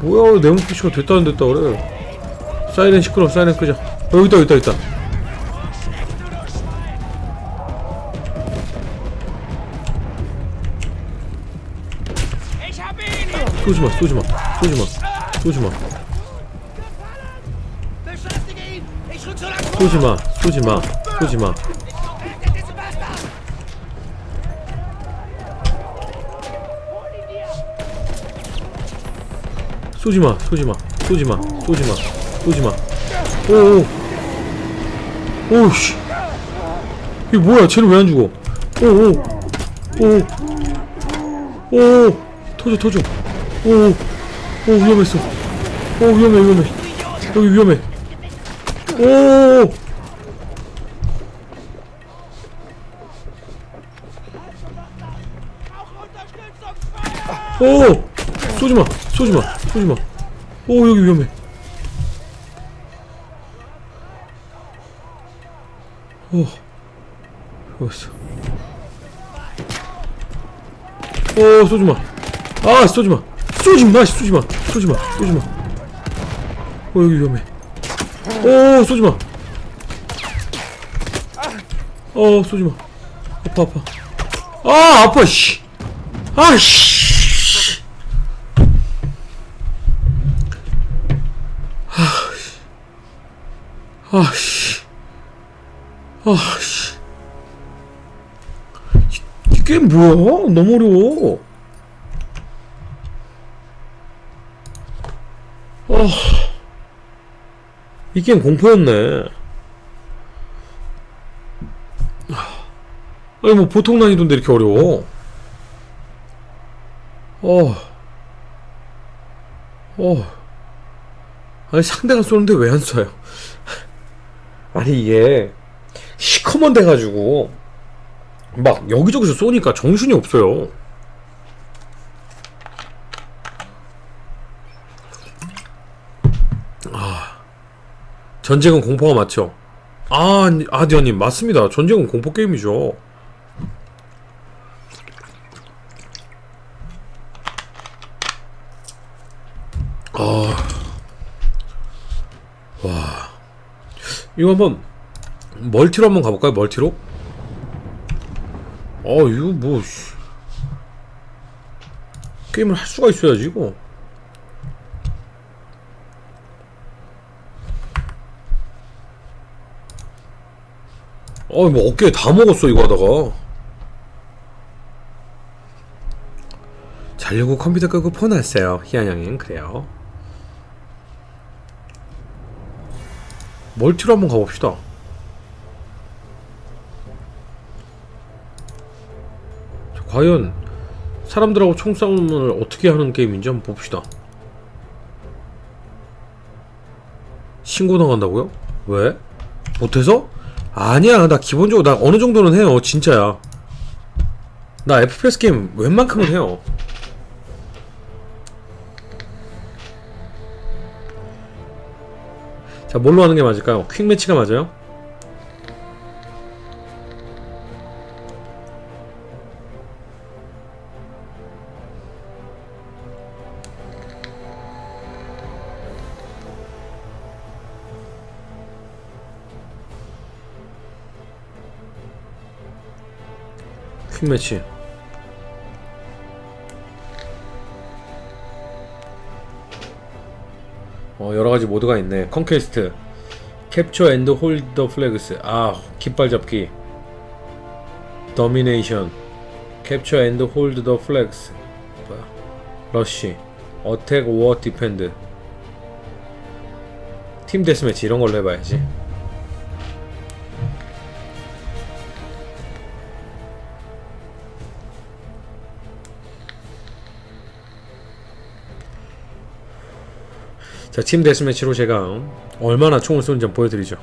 뭐야 네온 표시가 됐다 안 됐다 그래 사이렌 시끄러 사이렌 끄자 어, 여기 있다 여기 있다 여기 있다! 쏘지마 쏘지마 쏘지마 쏘지마! 쏘지마 쏘지마 쏘지마 쏘지마 쏘지마 쏘지마 쏘지마 쏘지마. 오오. 오우씨. 이게 뭐야? 쟤는 왜 안 죽어? 오오. 오오. 터져 터져. 오오. 오 위험했어. 오 위험해 위험해. 여기 위험해. 오 오! 쏘지마! 쏘지마! 쏘지마! 오 여기 위험해. 오 좋았어. 오 쏘지마. 아 쏘지마. 쏘지마 쏘지마 쏘지마 쏘지마. 오 여기 위험해. 오 쏘지마. 어 쏘지마. 아파 아파. 아 아파 씨. 아씨 아씨 아씨 이- 이게 뭐야 너무 어려워 아, 이 게임 공포였네 아니 뭐 보통 난이도인데 이렇게 어려워 어. 어. 아니 상대가 쏘는데 왜 안 쏴요? 아니 이게 시커먼 돼가지고 막 여기저기서 쏘니까 정신이 없어요. 아 전쟁은 공포가 맞죠? 아 아니, 아디아님 맞습니다. 전쟁은 공포 게임이죠. 이거 한번 멀티로 한번 가볼까요? 멀티로? 어 이거 뭐 씨. 게임을 할 수가 있어야지 이거 어뭐 어깨에 다 먹었어 이거 하다가 자려고 컴퓨터 끄고 폰 왔어요 희한형님 그래요 멀티로 한번 가봅시다. 자, 과연 사람들하고 총싸움을 어떻게 하는 게임인지 한번 봅시다. 신고당한다고요? 왜? 못해서? 아니야 나 기본적으로 나 어느 정도는 해요 진짜야 나 FPS 게임 웬만큼은 해요 자 뭘로 하는 게 맞을까요? 퀵 매치가 맞아요? 퀵 매치 여러가지 모드가 있네. 컨퀘스트 캡처 앤드 홀드 더 플래그스 아 깃발 잡기. 더미네이션 캡처 앤드 홀드 더 플래그스 뭐야? 러쉬 어택 오어 디펜드 팀 데스매치 이런 걸로 해봐야지 자, 팀 데스매치로 제가 얼마나 총을 쏘는지 보여드리죠.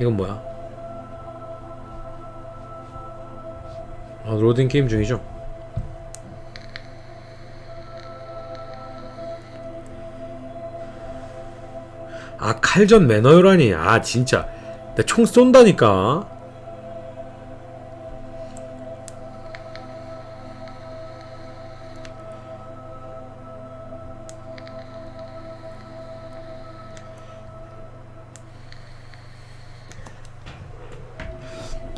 이건 뭐야? 아, 로딩 게임 중이죠? 아, 칼전 매너요라니. 아, 진짜. 내총 쏜다니까.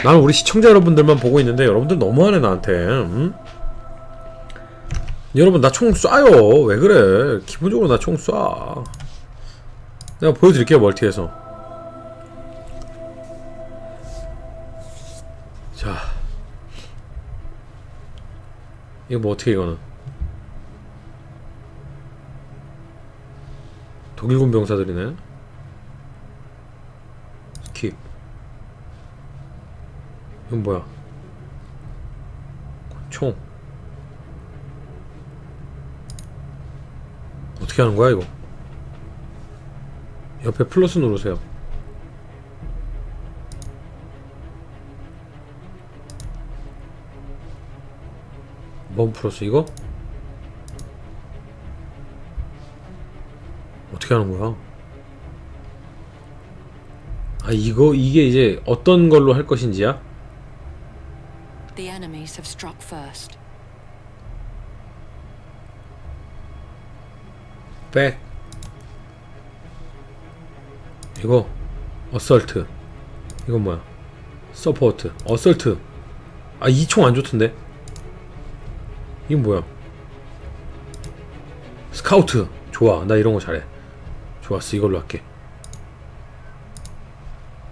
나는 우리 시청자 여러분들만 보고 있는데 여러분들 너무하네 나한테. 응? 여러분 나 총 쏴요. 왜 그래? 기본적으로 나 총 쏴. 내가 보여드릴게요 멀티에서. 자. 이거 뭐 어떻게 이거는? 독일군 병사들이네. 스킵 이건 뭐야 총 어떻게 하는 거야 이거 옆에 플러스 누르세요 뭔 플러스 이거? 어떻게 하는 거야? 아 이거 이게 이제 어떤 걸로 할 것인지야? Enemies have struck first. 백 이거 어설트 이건 뭐야? 서포트 어설트 아 이 총 안 좋던데? 이건 뭐야? 스카우트 좋아. 나 이런 거 잘해. 좋았어. 이걸로 할게.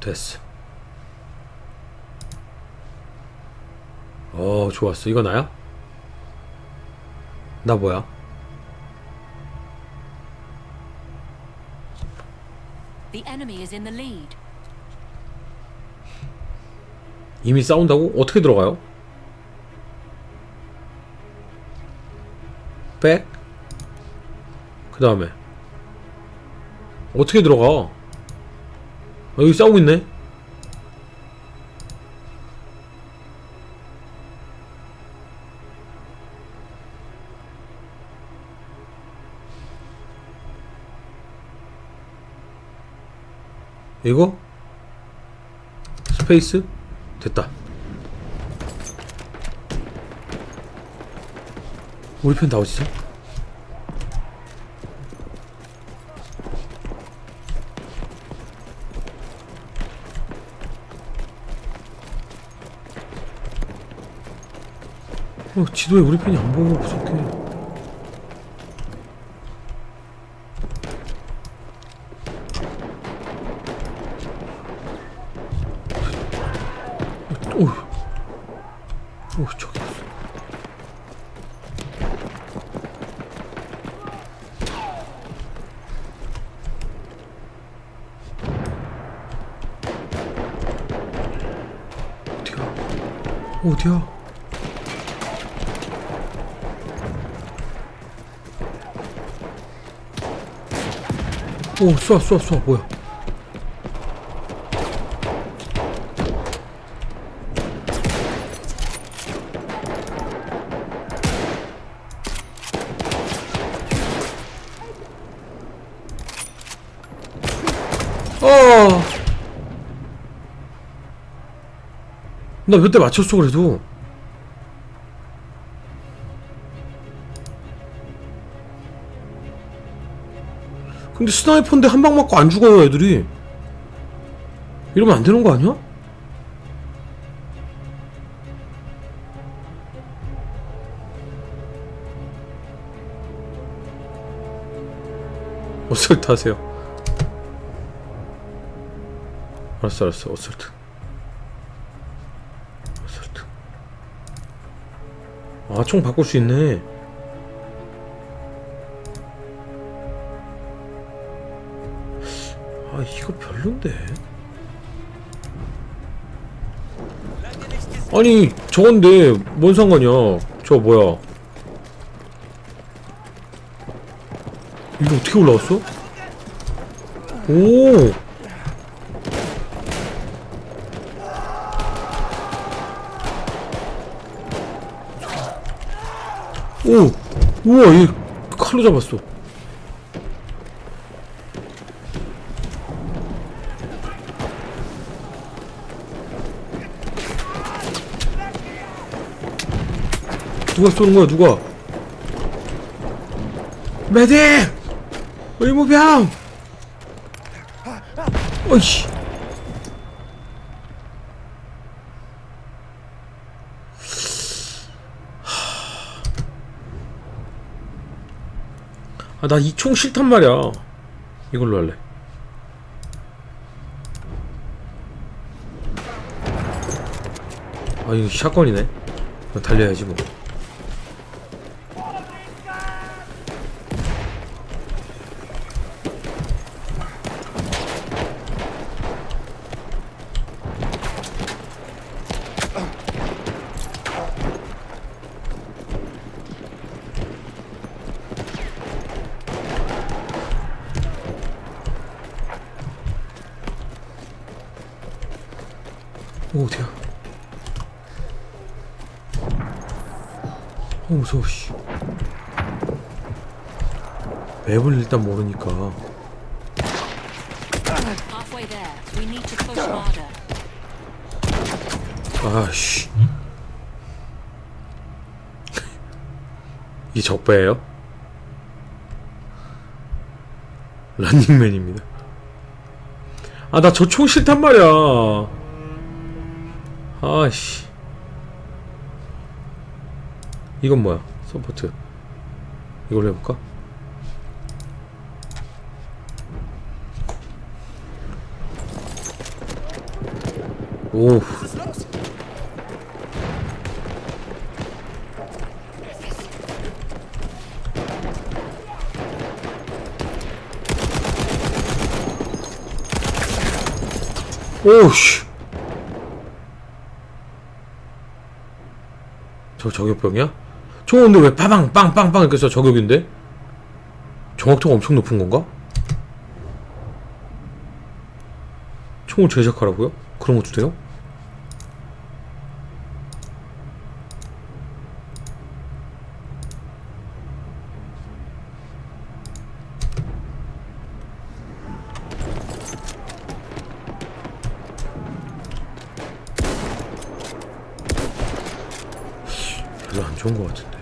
됐어 어 좋았어 이거 나야? 나 뭐야? 이미 싸운다고? 어떻게 들어가요? 백? 그 다음에 어떻게 들어가? 아, 여기 싸우고 있네? 이거? 스페이스? 됐다. 우리 편 다 어디지? 어, 지도에 우리 편이 안 보고 부족해. 쏴, 쏴, 쏴, 뭐야? 어. 나 몇 대 맞췄어 그래도. 근데 스나이퍼인데 한 방 맞고 안 죽어요 애들이. 이러면 안 되는 거 아니야? 어설트 하세요. 알았어 알았어 어설트. 어설트. 아 총 바꿀 수 있네. 아 이거 별론데. 아니 저건데 뭔 상관이야? 저 뭐야? 이거 어떻게 올라왔어? 오. 오, 우와, 얘 칼로 잡았어. 누가 쏘는 거야 누가 메딕 의무병! 어이씨 아, 나 이 총 싫단 말이야. 이걸로 할래. 아, 이거 샷건이네. 달려야지, 뭐. 무서워, 씨. 맵을 일단 모르니까. 아씨. 이 적배예요? 런닝맨입니다. 아, 나 저 총 싫단 말이야. 아씨. 이건 뭐야? 서포트. 이걸로 해볼까? 오. 오씨. 저 저격병이야? 저거 근데 왜 빠방 빵빵빵 이렇게 써 저격인데? 정확도가 엄청 높은 건가? 총을 제작하라고요? 그런 것도 돼요? 별로 안 좋은 것 같은데.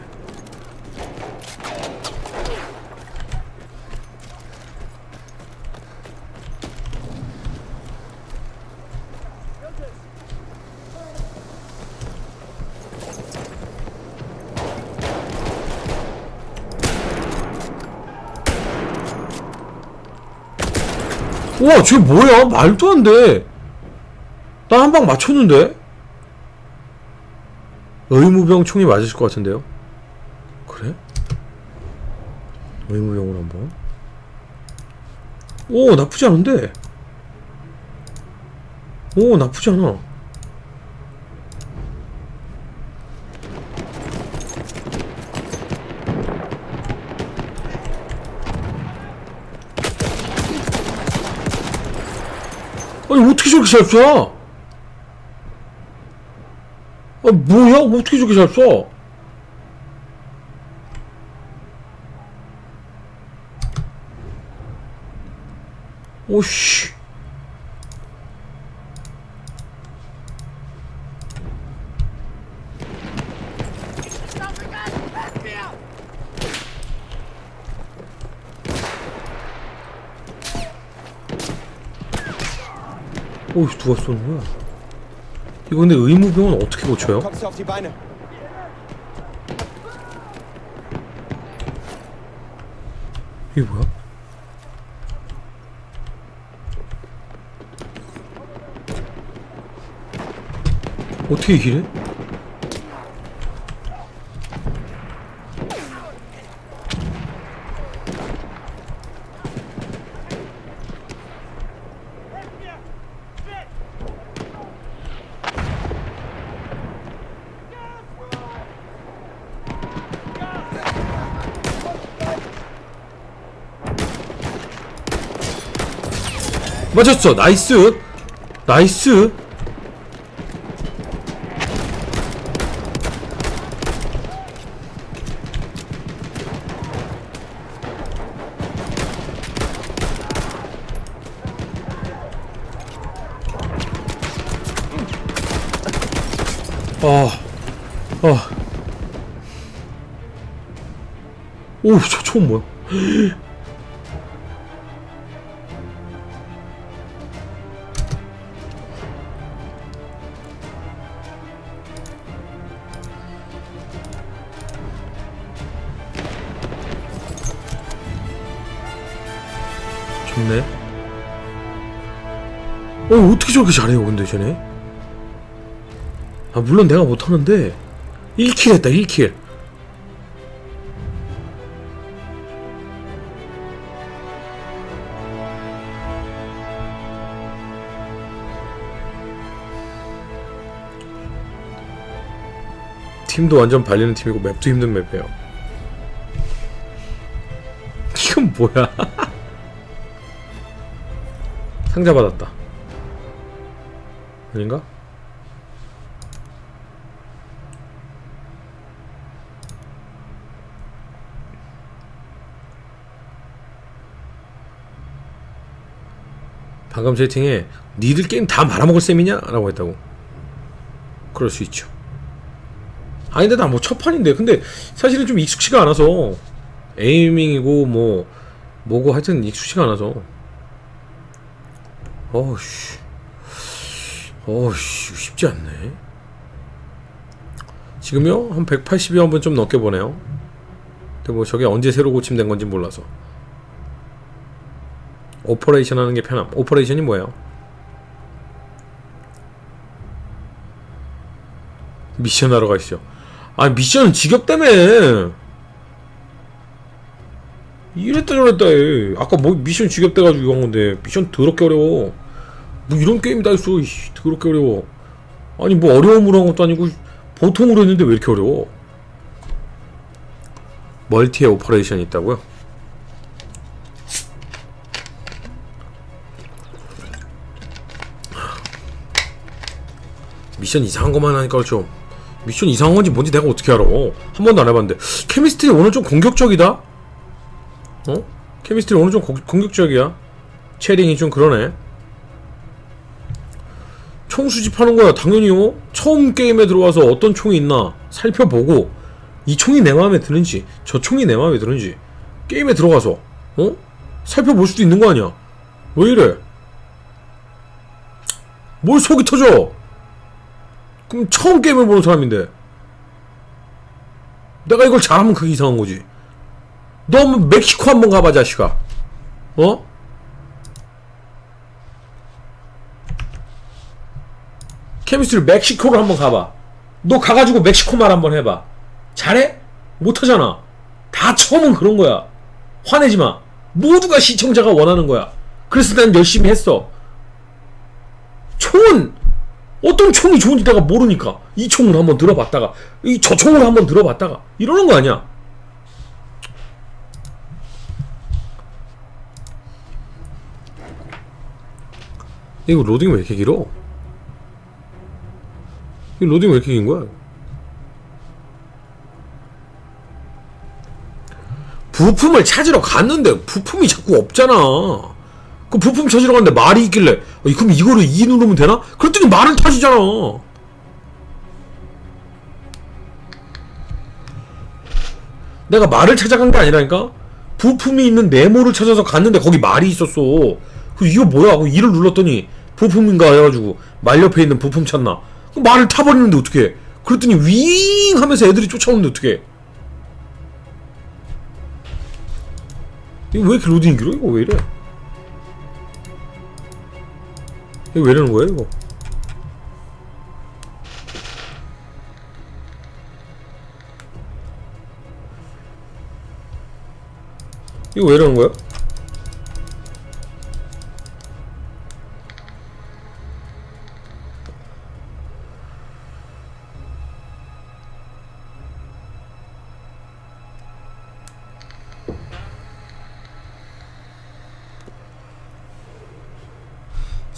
우와, 쟤 뭐야? 말도 안 돼. 나 한 방 맞췄는데? 의무병 총이 맞으실 것 같은데요? 그래? 의무병으로 한번. 오, 나쁘지 않은데? 오, 나쁘지 않아. 아니, 어떻게 저렇게 잘 쏴? 아 뭐야? 어떻게 저렇게 잘 써? 오씨. 오, 누가 쏘는 거야? 이거 근데 의무병은 어떻게 고쳐요? 이게 뭐야? 어떻게 이래? 맞았어 나이스 나이스 아, 아. 오, 저 총 뭐야? 어 어떻게 저렇게 잘해요 근데 쟤네? 아 물론 내가 못하는데 1킬 했다 1킬. 팀도 완전 발리는 팀이고 맵도 힘든 맵이에요. 이건 뭐야? 상자 받았다. 아닌가? 방금 채팅에 니들 게임 다 말아먹을 셈이냐? 라고 했다고. 그럴 수 있죠. 아니 근데 나 뭐 첫판인데 근데 사실은 좀 익숙치가 않아서 에이밍이고 뭐 뭐고 하여튼 익숙치가 않아서 어우씨 어우씨 쉽지 않네. 지금요? 한 180여 한 번 좀 넘게 보네요. 근데 뭐 저게 언제 새로 고침된 건지 몰라서. 오퍼레이션 하는 게 편함. 오퍼레이션이 뭐예요? 미션 하러 가시죠. 아 미션은 지겹다며 이랬다 저랬다 해. 아까 뭐 미션 지겹대가지고 이거 한 건데 미션 더럽게 어려워 뭐 이런 게임이 다 있어 이씨, 더럽게 어려워. 아니 뭐 어려움으로 한 것도 아니고 보통으로 했는데 왜 이렇게 어려워? 멀티에 오퍼레이션이 있다고요? 미션 이상한 것만 하니까 좀 미션 이상한 건지 뭔지 내가 어떻게 알아? 한 번도 안 해봤는데. 케미스트리 오늘 좀 공격적이다? 어? 케미스트리 오늘 좀 고- 공격적이야? 체링이 좀 그러네 총 수집하는 거야. 당연히요. 처음 게임에 들어와서 어떤 총이 있나 살펴보고 이 총이 내 마음에 드는지 저 총이 내 마음에 드는지 게임에 들어가서 어? 살펴볼 수도 있는 거 아니야. 왜 이래? 뭘 속이 터져? 그럼 처음 게임을 보는 사람인데 내가 이걸 잘하면 그게 이상한 거지. 너 멕시코 한번 가봐 자식아. 어? 케미스트리 멕시코를 한번 가봐. 너 가가지고 멕시코 말 한번 해봐. 잘해? 못하잖아. 다 처음은 그런 거야. 화내지 마. 모두가 시청자가 원하는 거야. 그래서 난 열심히 했어. 총은 어떤 총이 좋은지 내가 모르니까. 이 총을 한번 들어봤다가 이 저 총을 한번 들어봤다가. 이러는 거 아니야. 이거 로딩 왜 이렇게 길어? 이 로딩 왜 이렇게 긴 거야? 부품을 찾으러 갔는데 부품이 자꾸 없잖아. 그 부품 찾으러 갔는데 말이 있길래 어, 그럼 이거를 2 누르면 되나? 그랬더니 말은 타지잖아. 내가 말을 찾아간 게 아니라니까? 부품이 있는 네모를 찾아서 갔는데 거기 말이 있었어. 그 이거 뭐야? 하고 2를 눌렀더니 부품인가 해가지고 말 옆에 있는 부품 찾나? 그 말을 타버리는데 어떡해? 그랬더니 윙 하면서 애들이 쫓아오는데 어떡해? 이거 왜 이렇게 로딩이 길어? 이거 왜 이래? 이거 왜 이러는 거야 이거? 이거 왜 이러는 거야?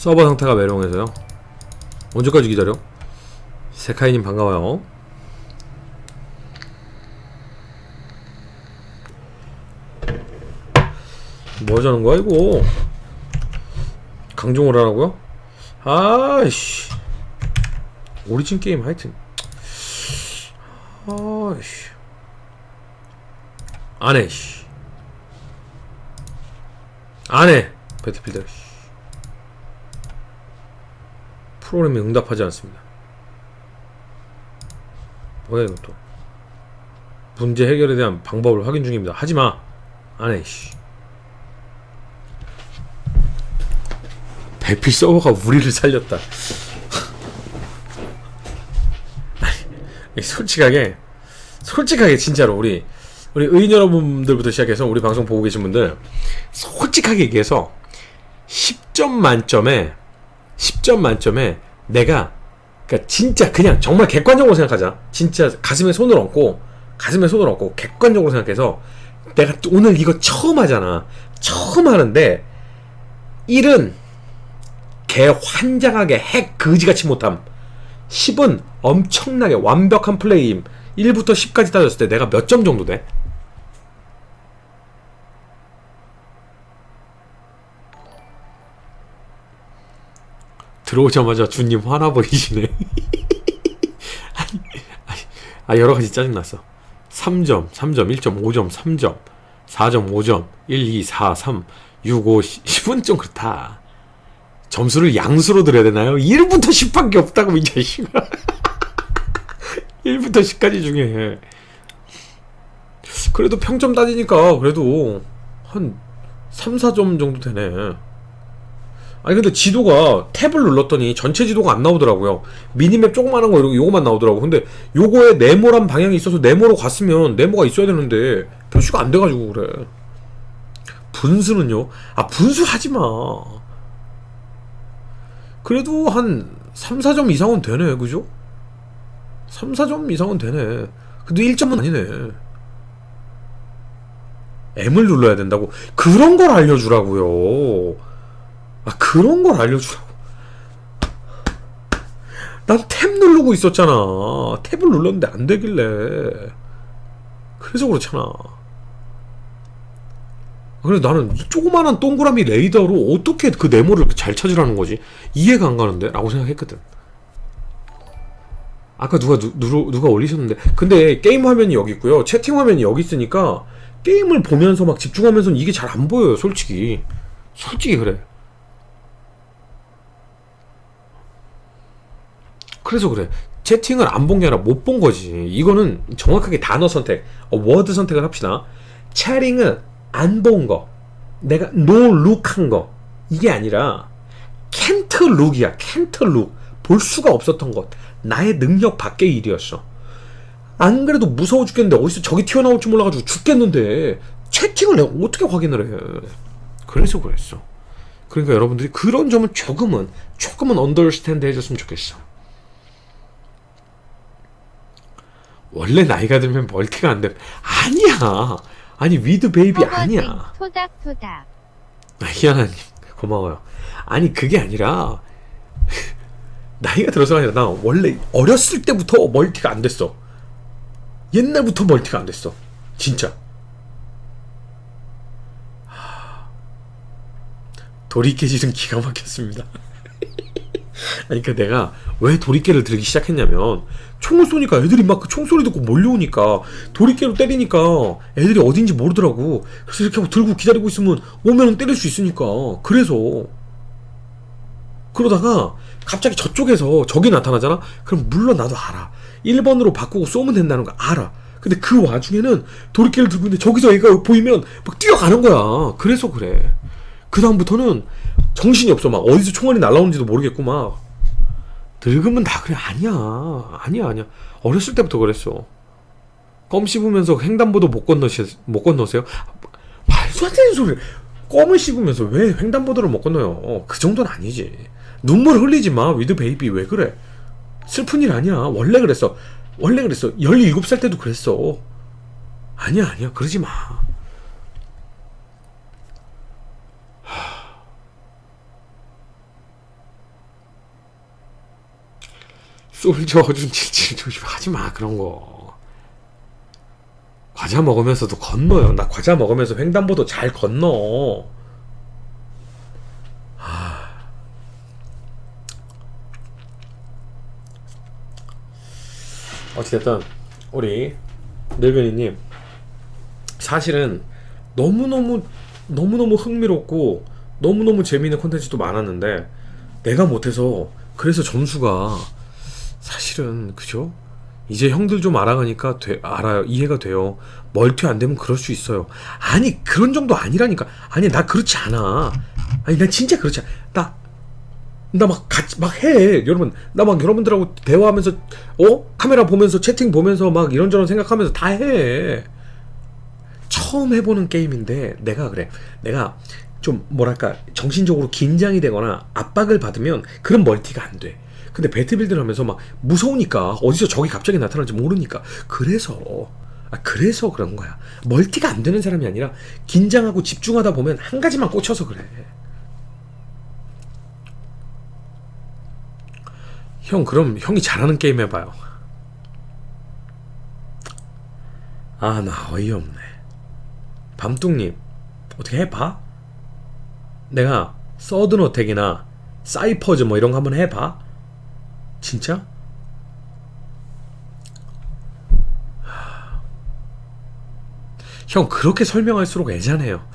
서버 상태가 메롱해서요. 언제까지 기다려? 세카이님 반가워요. 뭐 하자는 거야 이거? 강종을 하라고요? 아이씨 오리진 게임 하여튼 아이씨 안해 씨 안해 배틀필드 씨. 프로그램이 응답하지 않습니다. 뭐야 이것도 문제 해결에 대한 방법을 확인 중입니다. 하지마 안해 씨. 대피 서버가 우리를 살렸다. 솔직하게 솔직하게 진짜로 우리 우리 의인 여러분들부터 시작해서 우리 방송 보고 계신 분들 솔직하게 얘기해서 10점 만점에 10점 만점에 내가 그러니까 진짜 그냥 정말 객관적으로 생각하자. 진짜 가슴에 손을 얹고 가슴에 손을 얹고 객관적으로 생각해서 내가 오늘 이거 처음 하잖아. 처음 하는데 일은 개 환장하게 핵 그지같이 못함. 10은 엄청나게 완벽한 플레이임. 1부터 10까지 따졌을 때 내가 몇 점 정도 돼? 들어오자마자 주님 화나 아니, 아 여러 가지 짜증 났어. 3점, 3점, 1점, 5점, 3점, 4점, 5점, 1, 2, 4, 3, 6, 5, 10은 좀 그렇다. 점수를 양수로 드려야 되나요? 1부터 10밖에 없다고 이 자식아. 1부터 10까지 중에 그래도 평점 따지니까 그래도 한 3, 4점 정도 되네. 아니 근데 지도가 탭을 눌렀더니 전체 지도가 안 나오더라고요. 미니맵 조그만한 거 이런 요거만 나오더라고. 근데 요거에 네모란 방향이 있어서 네모로 갔으면 네모가 있어야 되는데 표시가 안 돼가지고 그래. 분수는요? 아 분수 하지 마. 그래도 한 3, 4점 이상은 되네, 그죠? 3, 4점 이상은 되네. 근데 1점은 아니네. M을 눌러야 된다고? 그런 걸 알려주라고요. 아, 그런 걸 알려주라고. 난 탭 누르고 있었잖아. 탭을 눌렀는데 안 되길래. 그래서 그렇잖아. 그래 나는 이 조그마한 동그라미 레이더로 어떻게 그 네모를 잘 찾으라는 거지 이해가 안 가는데 라고 생각했거든 아까 누가 누, 누, 누가 올리셨는데 근데 게임 화면이 여기 있고요 채팅 화면이 여기 있으니까 게임을 보면서 막 집중하면서 이게 잘 안 보여요 솔직히 솔직히 그래 그래서 그래. 채팅을 안 본 게 아니라 못 본 거지. 이거는 정확하게 단어 선택 어, 워드 선택을 합시다. 채팅은 안 본 거 내가 노 룩한 거 이게 아니라 캔트 룩이야. 캔트 룩볼 수가 없었던 것. 나의 능력 밖의 일이었어. 안 그래도 무서워 죽겠는데 어디서 적이 튀어나올 줄 몰라가지고 죽겠는데 채팅을 내가 어떻게 확인을 해? 그래서 그랬어. 그러니까 여러분들이 그런 점은 조금은 조금은 언더스탠드 해줬으면 좋겠어 원래 나이가 들면 멀티가 안 돼. 아니야. 아니 위드 베이비 아니야. 토닥토닥. 아, 희한하님 고마워요. 아니 그게 아니라 나이가 들어서가 아니라 나 원래 어렸을 때부터 멀티가 안 됐어. 옛날부터 멀티가 안 됐어. 진짜. 하, 도리깨질은 기가 막혔습니다. 아니 그 내가 왜 도리깨를 들기 시작했냐면 총을 쏘니까 애들이 막 그 총소리 듣고 몰려오니까 도리깨로 때리니까 애들이 어딘지 모르더라고. 그래서 이렇게 하고 들고 기다리고 있으면 오면은 때릴 수 있으니까. 그래서 그러다가 갑자기 저쪽에서 적이 나타나잖아? 그럼 물론 나도 알아. 1번으로 바꾸고 쏘면 된다는 거 알아. 근데 그 와중에는 도리깨를 들고 있는데 저기서 애가 보이면 막 뛰어가는 거야. 그래서 그래. 그 다음부터는 정신이 없어. 막 어디서 총알이 날라오는지도 모르겠고 막. 늙으면 다 그래. 아니야. 아니야 아니야. 어렸을 때부터 그랬어. 껌 씹으면서 횡단보도 못 건너시 못 건너세요? 말도 안 되는 소리 껌을 씹으면서 왜 횡단보도를 못 건너요? 그 정도는 아니지. 눈물 흘리지 마. 위드 베이비 왜 그래? 슬픈 일 아니야. 원래 그랬어. 원래 그랬어. 17살 때도 그랬어. 아니야 아니야. 그러지 마 솔저 준칠칠 조심 하지 마 그런 거. 과자 먹으면서도 건너요. 나 과자 먹으면서 횡단보도 잘 건너. 하... 어찌됐든 우리 늙은이님 사실은 너무너무 너무너무 흥미롭고 너무너무 재미있는 콘텐츠도 많았는데 내가 못해서 그래서 점수가 사실은 그죠? 이제 형들 좀 알아가니까 돼, 알아요 이해가 돼요 멀티 안 되면 그럴 수 있어요 아니 그런 정도 아니라니까 아니 나 그렇지 않아 아니 나 진짜 그렇지 않아 나 나 막 같이 막 해. 여러분, 나 막 여러분들하고 대화하면서 어? 카메라 보면서 채팅 보면서 막 이런저런 생각하면서 다 해. 처음 해보는 게임인데 내가 그래. 내가 좀 뭐랄까 정신적으로 긴장이 되거나 압박을 받으면 그런 멀티가 안 돼. 근데 배틀빌드를 하면서 막 무서우니까 어디서 적이 갑자기 나타날지 모르니까 그래서 아 그래서 그런 거야. 멀티가 안 되는 사람이 아니라 긴장하고 집중하다 보면 한 가지만 꽂혀서 그래. 형 그럼 형이 잘하는 게임 해봐요. 아 나 어이없네. 밤뚱님 어떻게 해봐? 내가 서든 어택이나 사이퍼즈 뭐 이런 거 한번 해봐. 진짜? 하. 형 그렇게 설명할수록 애잔해요.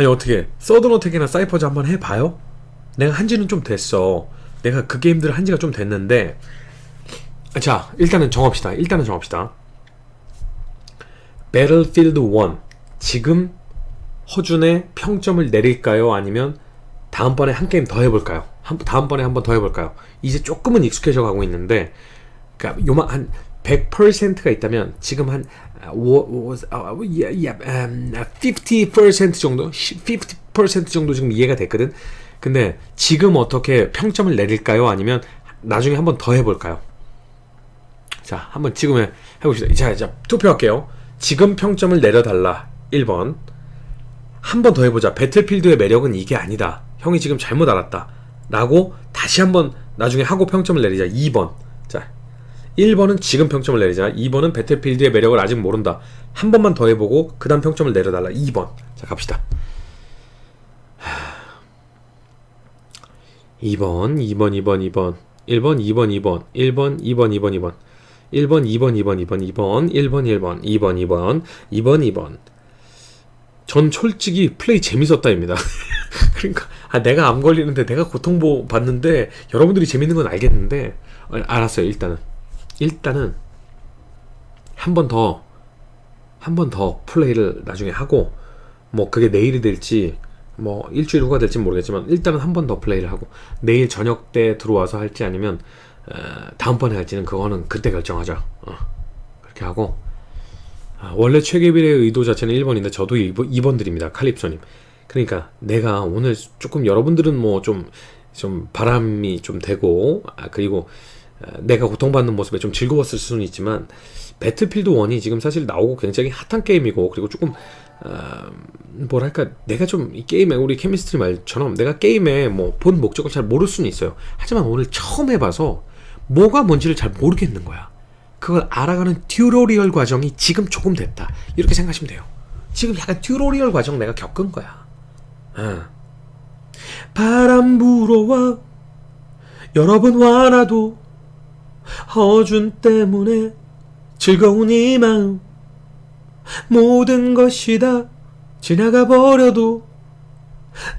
아니 어떻게 서든 어택이나 사이퍼즈 한번 해봐요? 내가 한지는 좀 됐어. 내가 그 게임들을 한지가 좀 됐는데 자 일단은 정합시다. 일단은 정합시다. 배틀필드 1 지금 허준의 평점을 내릴까요? 아니면 다음번에 한 게임 더 해볼까요? 한, 다음번에 한 번 더 해볼까요? 이제 조금은 익숙해져 가고 있는데 그러니까 요만 한 100%가 있다면 지금 한 아, 오, 오, 아, 예, 예, 음, 50% 정도, 50% 정도 지금 이해가 됐거든. 근데 지금 어떻게 평점을 내릴까요? 아니면 나중에 한번 더 해볼까요? 자, 한번 지금 해- 해봅시다. 자, 자, 투표할게요. 지금 평점을 내려달라. 1번. 한 번 더 해보자. 배틀필드의 매력은 이게 아니다. 형이 지금 잘못 알았다. 라고 다시 한번 나중에 하고 평점을 내리자. 2번. 자, 1번은 지금 평점을 내리자. 2번은 배틀필드의 매력을 아직 모른다. 한 번만 더 해보고 그 다음 평점을 내려달라. 2번. 자, 갑시다. 하... 2번, 2번, 2번, 2번. 1번, 2번, 2번. 1번, 2번, 2번, 2번. 1번, 2번, 2번, 2번, 2번, 1번, 1번, 2번, 2번, 2번, 2번. 전 솔직히 플레이 재밌었다입니다. 그러니까 아 내가 암 걸리는데 내가 고통 받는데 여러분들이 재밌는 건 알겠는데 어, 알았어요 일단은 일단은 한 번 더 한 번 더 플레이를 나중에 하고 뭐 그게 내일이 될지 뭐 일주일 후가 될지 모르겠지만 일단은 한 번 더 플레이를 하고 내일 저녁 때 들어와서 할지 아니면 어, 다음번에 할지는 그거는 그때 결정하자 어, 그렇게 하고 아, 원래 최계빌의 의도 자체는 1번인데 저도 2번, 2번 드립니다. 칼립소님. 그러니까 내가 오늘 조금 여러분들은 뭐 좀좀 바람이 좀 되고 아, 그리고 아, 내가 고통받는 모습에 좀 즐거웠을 수는 있지만 배틀필드 1이 지금 사실 나오고 굉장히 핫한 게임이고 그리고 조금 아, 뭐랄까 내가 좀 이 게임에 우리 케미스트리 말처럼 내가 게임에 뭐 본 목적을 잘 모를 수는 있어요. 하지만 오늘 처음 해봐서 뭐가 뭔지를 잘 모르겠는 거야. 그걸 알아가는 튜토리얼 과정이 지금 조금 됐다. 이렇게 생각하시면 돼요. 지금 약간 튜토리얼 과정 내가 겪은 거야. 어. 바람 불어와 여러분 화나도 허준 때문에 즐거운 이 마음 모든 것이 다 지나가 버려도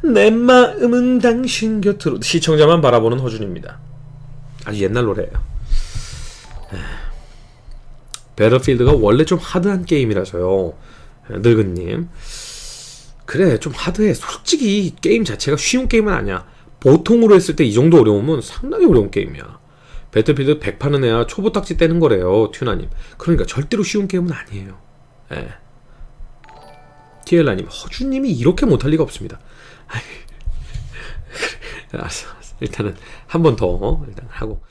내 마음은 당신 곁으로 시청자만 바라보는 허준입니다. 아주 옛날 노래예요. 배틀필드가 원래 좀 하드한 게임이라서요. 늙은님. 그래, 좀 하드해. 솔직히 게임 자체가 쉬운 게임은 아니야. 보통으로 했을 때 이 정도 어려우면 상당히 어려운 게임이야. 배틀필드 100판은 해야 초보 딱지 떼는 거래요, 튜나님. 그러니까 절대로 쉬운 게임은 아니에요. 예. 티엘라님, 허준님이 이렇게 못할 리가 없습니다. 그래, 알았어, 알았어. 일단은 한 번더 일단 하고.